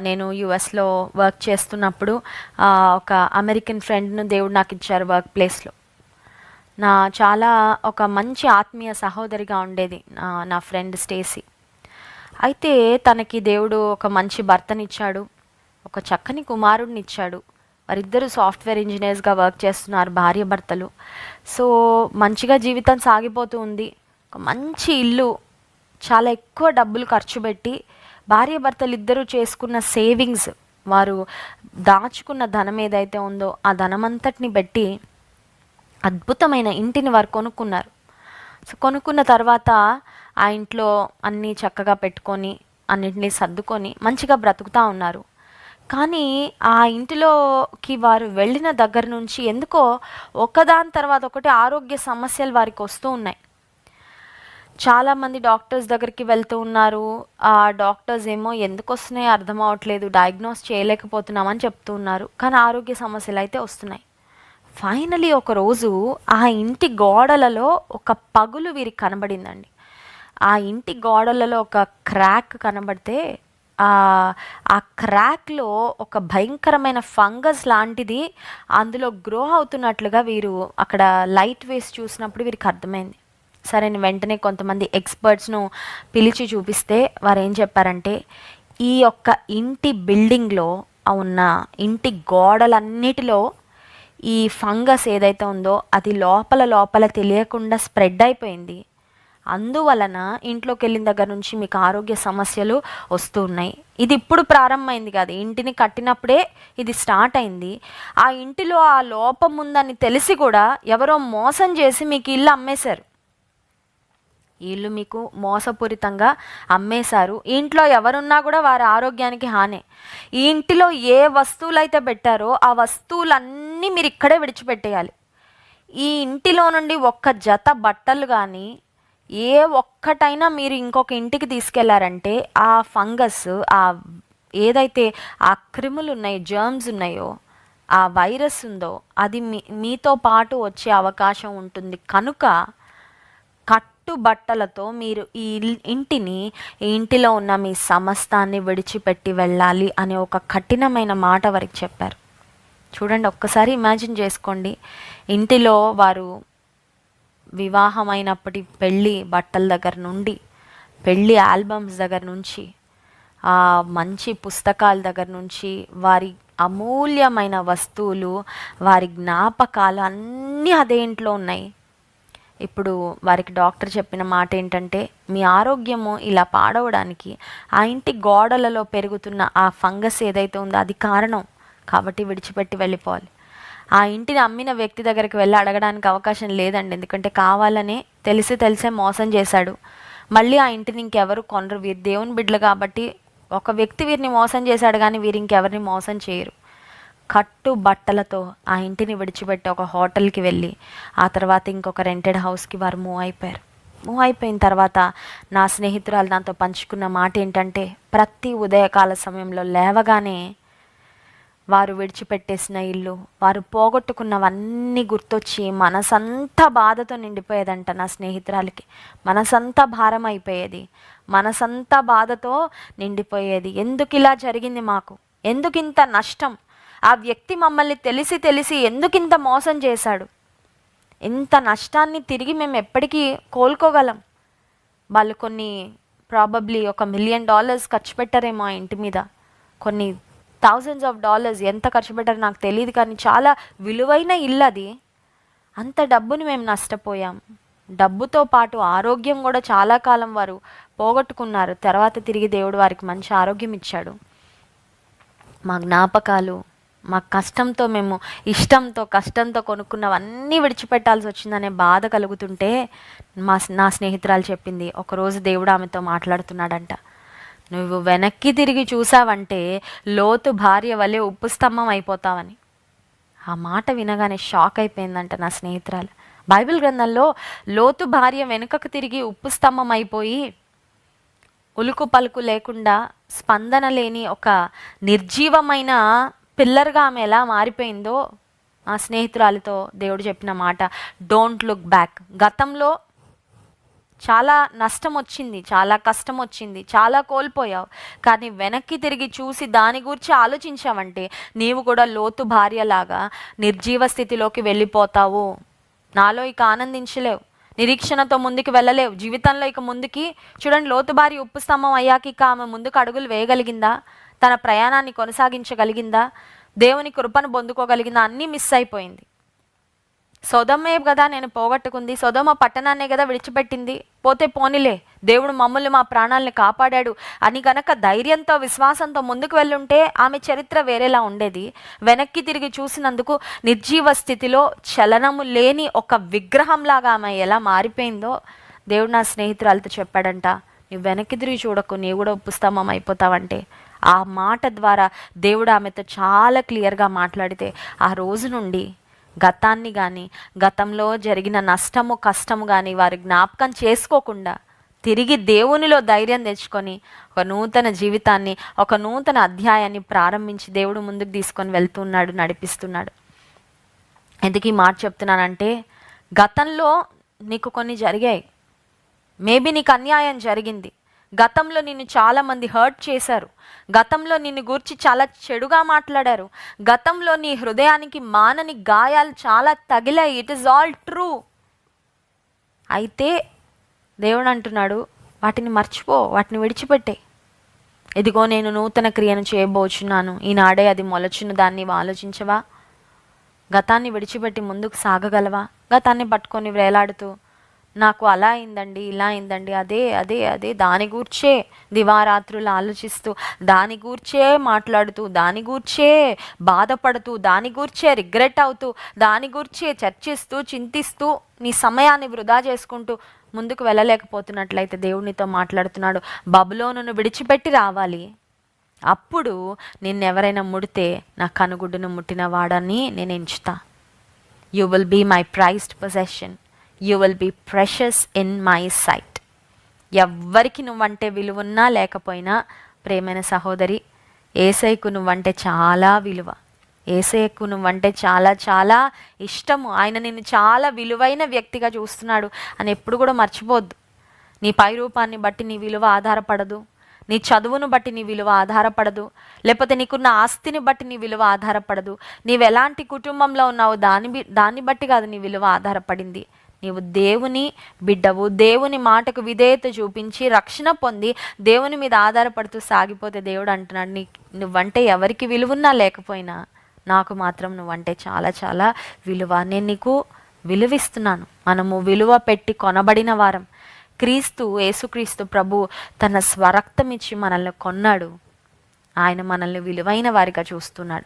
నేను యుఎస్లో వర్క్ చేస్తున్నప్పుడు ఒక అమెరికన్ ఫ్రెండ్ను దేవుడు నాకు ఇచ్చారు వర్క్ ప్లేస్లో నా చాలా ఒక మంచి ఆత్మీయ సహోదరిగా ఉండేది నా నా ఫ్రెండ్ స్టేసీ అయితే తనకి దేవుడు ఒక మంచి భర్తనిచ్చాడు ఒక చక్కని కుమారుడిని ఇచ్చాడు. వారిద్దరూ సాఫ్ట్వేర్ ఇంజనీర్స్గా వర్క్ చేస్తున్నారు భార్య భర్తలు. సో మంచిగా జీవితం సాగిపోతూ ఉంది. ఒక మంచి ఇల్లు చాలా ఎక్కువ డబ్బులు ఖర్చు పెట్టి భార్య భర్తలు చేసుకున్న సేవింగ్స్ వారు దాచుకున్న ధనం ఏదైతే ఉందో ఆ ధనమంతటిని పెట్టి అద్భుతమైన ఇంటిని వారు కొనుక్కున్నారు. సో కొనుక్కున్న తర్వాత ఆ ఇంట్లో అన్నీ చక్కగా పెట్టుకొని అన్నింటినీ సర్దుకొని మంచిగా బ్రతుకుతూ ఉన్నారు. కానీ ఆ ఇంటిలోకి వారు వెళ్ళిన దగ్గర నుంచి ఎందుకో ఒకదాని తర్వాత ఒకటి ఆరోగ్య సమస్యలు వారికి వస్తూ ఉన్నాయి. చాలామంది డాక్టర్స్ దగ్గరికి వెళ్తూ ఉన్నారు. ఆ డాక్టర్స్ ఏమో ఎందుకు వస్తున్నాయో అర్థం అవ్వట్లేదు. డయాగ్నోస్ చేయలేకపోతున్నామని చెప్తూ ఉన్నారు. కానీ ఆరోగ్య సమస్యలు అయితే వస్తున్నాయి. ఫైనలీ ఒక రోజు ఆ ఇంటి గోడలలో ఒక పగులు వీరికి కనబడిందండి. ఆ ఇంటి గోడలలో ఒక క్రాక్ కనబడితే ఆ క్రాక్లో ఒక భయంకరమైన ఫంగస్ లాంటిది అందులో గ్రో అవుతున్నట్లుగా వీరు అక్కడ లైట్ వేసి చూసినప్పుడు వీరికి అర్థమైంది. సరే నేను వెంటనే కొంతమంది ఎక్స్పర్ట్స్ను పిలిచి చూపిస్తే వారు ఏం చెప్పారంటే ఈ యొక్క ఇంటి బిల్డింగ్లో ఉన్న ఇంటి గోడలన్నిటిలో ఈ ఫంగస్ ఏదైతే ఉందో అది లోపల లోపల తెలియకుండా స్ప్రెడ్ అయిపోయింది. అందువలన ఇంట్లోకి వెళ్ళిన దగ్గర నుంచి మీకు ఆరోగ్య సమస్యలు వస్తూ ఉన్నాయి. ఇది ఇప్పుడు ప్రారంభమైంది కాదు. ఇంటిని కట్టినప్పుడే ఇది స్టార్ట్ అయింది. ఆ ఇంటిలో ఆ లోపం ఉందని తెలిసి కూడా ఎవరో మోసం చేసి మీకు ఇల్లు అమ్మేశారు. వీళ్ళు మీకు మోసపూరితంగా అమ్మేశారు. ఇంట్లో ఎవరున్నా కూడా వారి ఆరోగ్యానికి హానే. ఈ ఇంటిలో ఏ వస్తువులు అయితే పెట్టారో ఆ వస్తువులన్నీ మీరు ఇక్కడే విడిచిపెట్టేయాలి. ఈ ఇంటిలో నుండి ఒక్క జత బట్టలు కానీ ఏ ఒక్కటైనా మీరు ఇంకొక ఇంటికి తీసుకెళ్ళారంటే ఆ ఫంగస్ ఆ ఏదైతే ఆ క్రిములు ఉన్నాయి జర్మ్స్ ఉన్నాయో ఆ వైరస్ ఉందో అది మీ మీతో పాటు వచ్చే అవకాశం ఉంటుంది. కనుక పట్టు బట్టలతో మీరు ఈ ఇంటిని ఈ ఇంటిలో ఉన్న మీ సమస్తాన్ని విడిచిపెట్టి వెళ్ళాలి అనే ఒక కఠినమైన మాట వారికి చెప్పారు. చూడండి ఒక్కసారి ఇమాజిన్ చేసుకోండి. ఇంటిలో వారు వివాహమైనప్పటి పెళ్ళి బట్టల దగ్గర నుండి పెళ్ళి ఆల్బమ్స్ దగ్గర నుంచి ఆ మంచి పుస్తకాల దగ్గర నుంచి వారి అమూల్యమైన వస్తువులు వారి జ్ఞాపకాలు అన్నీ అదే ఇంట్లో ఉన్నాయి. ఇప్పుడు వారికి డాక్టర్ చెప్పిన మాట ఏంటంటే మీ ఆరోగ్యము ఇలా పాడవడానికి ఆ ఇంటి గోడలలో పెరుగుతున్న ఆ ఫంగస్ ఏదైతే ఉందో అది కారణం. కాబట్టి విడిచిపెట్టి వెళ్ళిపోవాలి. ఆ ఇంటిని అమ్మిన వ్యక్తి దగ్గరికి వెళ్ళి అడగడానికి అవకాశం లేదండి. ఎందుకంటే కావాలనే తెలిసి తెలిసే మోసం చేశాడు. మళ్ళీ ఆ ఇంటిని ఇంకెవరు కొనరు. వీరు దేవుని బిడ్డలు కాబట్టి ఒక వ్యక్తి వీరిని మోసం చేశాడు కానీ వీరు ఇంకెవరిని మోసం చేయరు. కట్టు బట్టలతో ఆ ఇంటిని విడిచిపెట్టి ఒక హోటల్కి వెళ్ళి ఆ తర్వాత ఇంకొక రెంటెడ్ హౌస్కి వారు మూవ్ అయిపోయారు. మూవ్ అయిపోయిన తర్వాత నా స్నేహితురాలు నాతో పంచుకున్న మాట ఏంటంటే ప్రతి ఉదయకాల సమయంలో లేవగానే వారు విడిచిపెట్టేసిన ఇల్లు వారు పోగొట్టుకున్నవన్నీ గుర్తొచ్చి మనసంతా బాధతో నిండిపోయేదంట నా స్నేహితురాలకి. మనసంతా భారం అయిపోయేది. మనసంతా బాధతో నిండిపోయేది. ఎందుకు ఇలా జరిగింది మాకు? ఎందుకు ఇంత నష్టం? ఆ వ్యక్తి మమ్మల్ని తెలిసి తెలిసి ఎందుకు ఇంత మోసం చేశాడు? ఇంత నష్టాన్ని తిరిగి మేము ఎప్పటికీ కోలుకోగలం. వాళ్ళు కొన్ని ప్రాబబ్లీ ఒక మిలియన్ డాలర్స్ ఖర్చు పెట్టారేమో ఆ ఇంటి మీద. కొన్ని థౌజండ్స్ ఆఫ్ డాలర్స్ ఎంత ఖర్చు పెట్టారో నాకు తెలియదు కానీ చాలా విలువైన ఇల్లు అది. అంత డబ్బుని మేము నష్టపోయాం. డబ్బుతో పాటు ఆరోగ్యం కూడా చాలా కాలం వారు పోగొట్టుకున్నారు. తర్వాత తిరిగి దేవుడు వారికి మంచి ఆరోగ్యం ఇచ్చాడు. మా జ్ఞాపకాలు మా కష్టంతో మేము ఇష్టంతో కష్టంతో కొనుక్కున్నవన్నీ విడిచిపెట్టాల్సి వచ్చిందనే బాధ కలుగుతుంటే మా నా స్నేహితురాలు చెప్పింది ఒకరోజు దేవుడు ఆమెతో మాట్లాడుతున్నాడంట. నువ్వు వెనక్కి తిరిగి చూసావంటే లోతు భార్య వలె ఉప్పు స్తంభం అయిపోతావని. ఆ మాట వినగానే షాక్ అయిపోయిందంట నా స్నేహితురాలు. బైబిల్ గ్రంథంలో లోతు భార్య వెనుకకు తిరిగి ఉప్పు స్తంభం అయిపోయి ఉలుకు పలుకు లేకుండా స్పందన లేని ఒక నిర్జీవమైన పిల్లర్గా ఆమె ఎలా మారిపోయిందో ఆ స్నేహితురాలితో దేవుడు చెప్పిన మాట డోంట్ లుక్ బ్యాక్ గతంలో చాలా నష్టం వచ్చింది చాలా కష్టం వచ్చింది చాలా కోల్పోయావు. కానీ వెనక్కి తిరిగి చూసి దాని గురించి ఆలోచించావంటే నీవు కూడా లోతు భార్యలాగా నిర్జీవ స్థితిలోకి వెళ్ళిపోతావు. నాలో ఇక ఆనందించలేవు. నిరీక్షణతో ముందుకు వెళ్ళలేవు. జీవితంలో ఇక ముందుకి చూడండి లోతు భార్య ఉప్పు స్తంభం అయ్యాక ఇక ఆమె ముందుకు అడుగులు వేయగలిగిందా? తన ప్రయాణాన్ని కొనసాగించగలిగిందా? దేవుని కృపను పొందుకోగలిగిందా? అన్నీ మిస్ అయిపోయింది. సొదమే కదా నేను పోగొట్టుకుంది? సొదమ పట్టణాన్నే కదా విడిచిపెట్టింది? పోతే పోనిలే దేవుడు మమ్మల్ని మా ప్రాణాలని కాపాడాడు అని గనక ధైర్యంతో విశ్వాసంతో ముందుకు వెళ్ళుంటే ఆమె చరిత్ర వేరేలా ఉండేది. వెనక్కి తిరిగి చూసినందుకు నిర్జీవ స్థితిలో చలనము లేని ఒక విగ్రహంలాగా ఆమె ఎలా మారిపోయిందో దేవుడు నా స్నేహితురాలతో చెప్పాడంట నువ్వు వెనక్కి తిరిగి చూడకు నీవు కూడా ఉప్పుస్తామం అయిపోతావంటే. ఆ మాట ద్వారా దేవుడు ఆమెతో చాలా క్లియర్గా మాట్లాడితే ఆ రోజు నుండి గతాన్ని కానీ గతంలో జరిగిన నష్టము కష్టము కానీ వారి జ్ఞాపకం చేసుకోకుండా తిరిగి దేవునిలో ధైర్యం తెచ్చుకొని ఒక నూతన జీవితాన్ని ఒక నూతన అధ్యాయాన్ని ప్రారంభించి దేవుడు ముందుకు తీసుకొని వెళ్తున్నాడు నడిపిస్తున్నాడు. ఎందుకు ఈ మాట చెప్తున్నానంటే గతంలో నీకు కొన్ని జరిగాయి. మేబీ నీకు అన్యాయం జరిగింది. గతంలో నిన్ను చాలామంది హర్ట్ చేశారు. గతంలో నిన్ను గూర్చి చాలా చెడుగా మాట్లాడారు. గతంలో నీ హృదయానికి మానని గాయాలు చాలా తగిలాయి. ఇట్ ఇస్ ఆల్ ట్రూ అయితే దేవుడు అంటున్నాడు వాటిని మర్చిపో వాటిని విడిచిపెట్టే. ఇదిగో నేను నూతన క్రియను చేయబోచున్నాను. ఈనాడే అది మొలచిన దాన్ని ఆలోచించవా? గతాన్ని విడిచిపెట్టి ముందుకు సాగగలవా? గతాన్ని పట్టుకొని వేలాడుతూ నాకు అలా అయిందండి ఇలా అయిందండి అదే అదే అదే. దాని గూర్చే దివారాత్రులు ఆలోచిస్తూ దాని గూర్చే మాట్లాడుతూ దాని గూర్చే బాధపడుతూ దాని గూర్చే రిగ్రెట్ అవుతూ దాని గూర్చే చర్చిస్తూ చింతిస్తూ నీ సమయాన్ని వృధా చేసుకుంటూ ముందుకు వెళ్ళలేకపోతున్నట్లయితే దేవునితో మాట్లాడుతున్నాడు. బబులోను విడిచిపెట్టి రావాలి. అప్పుడు నిన్నెవరైనా ముడితే నా కనుగుడ్డును ముట్టిన వాడని నేను ఎంచుతా. You will be my prized possession you will be precious in my sight. ఎవ్వరికి నువ్వంటే విలువున్నా లేకపోయినా ప్రేమైన సహోదరి ఏసైకు నువ్వంటే చాలా విలువ. ఏసైకు నువ్వంటే చాలా చాలా ఇష్టము. ఆయన నిన్ను చాలా విలువైన వ్యక్తిగా చూస్తున్నాడు అని ఎప్పుడు కూడా మర్చిపోద్దు నీ పై రూపాన్ని బట్టి నీ విలువ ఆధారపడదు. నీ చదువును బట్టి నీ విలువ ఆధారపడదు. లేకపోతే నీకున్న ఆస్తిని బట్టి నీ విలువ ఆధారపడదు. నీవు ఎలాంటి కుటుంబంలో ఉన్నావో దాని దాన్ని బట్టి కాదు నీ విలువ ఆధారపడింది. నీవు దేవుని బిడ్డవు దేవుని మాటకు విధేయత చూపించి రక్షణ పొంది దేవుని మీద ఆధారపడుతూ సాగిపోతే దేవుడు అంటున్నాడు నీ నువ్వంటే ఎవరికి విలువున్నా లేకపోయినా నాకు మాత్రం నువ్వంటే చాలా చాలా విలువ. నేను నీకు విలువిస్తున్నాను. మనము విలువ పెట్టి కొనబడిన వారం. క్రీస్తు యేసుక్రీస్తు ప్రభు తన స్వరక్తం ఇచ్చి మనల్ని కొన్నాడు. ఆయన మనల్ని విలువైన వారిగా చూస్తున్నాడు.